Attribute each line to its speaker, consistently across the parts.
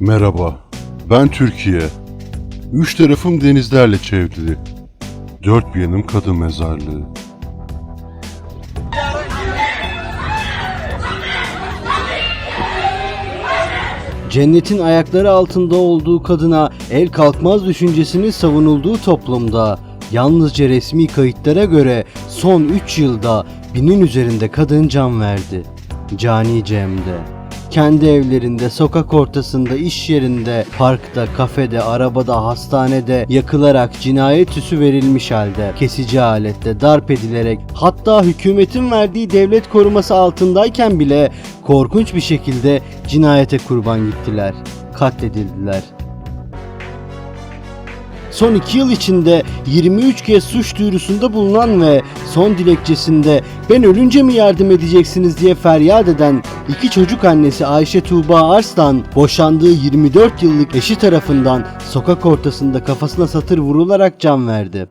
Speaker 1: Merhaba, ben Türkiye. Üç tarafım denizlerle çevrili. Dört bir yanım kadın mezarlığı.
Speaker 2: Cennetin ayakları altında olduğu kadına el kalkmaz düşüncesinin savunulduğu toplumda yalnızca resmi kayıtlara göre son 3 yılda binin üzerinde kadın can verdi. Cani Cem'de. Kendi evlerinde, sokak ortasında, iş yerinde, parkta, kafede, arabada, hastanede yakılarak cinayet süsü verilmiş halde, kesici alette, darp edilerek, hatta hükümetin verdiği devlet koruması altındayken bile korkunç bir şekilde cinayete kurban gittiler, katledildiler. Son 2 yıl içinde 23 kez suç duyurusunda bulunan ve son dilekçesinde ben ölünce mi yardım edeceksiniz diye feryat eden iki çocuk annesi Ayşe Tuğba Arslan boşandığı 24 yıllık eşi tarafından sokak ortasında kafasına satır vurularak can verdi.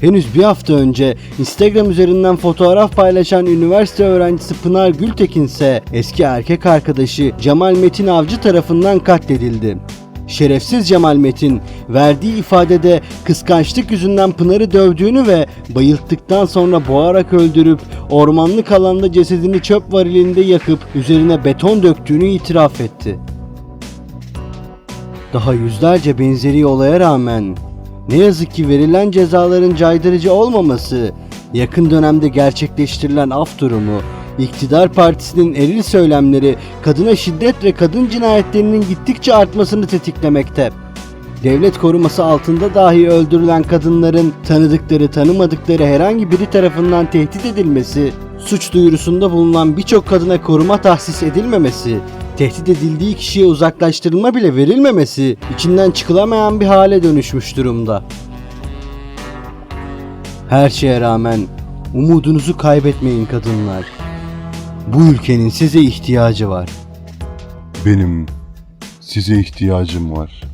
Speaker 2: Henüz bir hafta önce Instagram üzerinden fotoğraf paylaşan üniversite öğrencisi Pınar Gültekin ise eski erkek arkadaşı Cemal Metin Avcı tarafından katledildi. Şerefsiz Cemal Metin verdiği ifadede kıskançlık yüzünden Pınar'ı dövdüğünü ve bayılttıktan sonra boğarak öldürüp ormanlık alanda cesedini çöp varilinde yakıp üzerine beton döktüğünü itiraf etti. Daha yüzlerce benzeri olaya rağmen ne yazık ki verilen cezaların caydırıcı olmaması, yakın dönemde gerçekleştirilen af durumu, iktidar partisinin eril söylemleri kadına şiddet ve kadın cinayetlerinin gittikçe artmasını tetiklemekte. Devlet koruması altında dahi öldürülen kadınların tanıdıkları tanımadıkları herhangi biri tarafından tehdit edilmesi, suç duyurusunda bulunan birçok kadına koruma tahsis edilmemesi, tehdit edildiği kişiye uzaklaştırılma bile verilmemesi içinden çıkılamayan bir hale dönüşmüş durumda. Her şeye rağmen umudunuzu kaybetmeyin kadınlar. Bu ülkenin size ihtiyacı var.
Speaker 1: Benim size ihtiyacım var.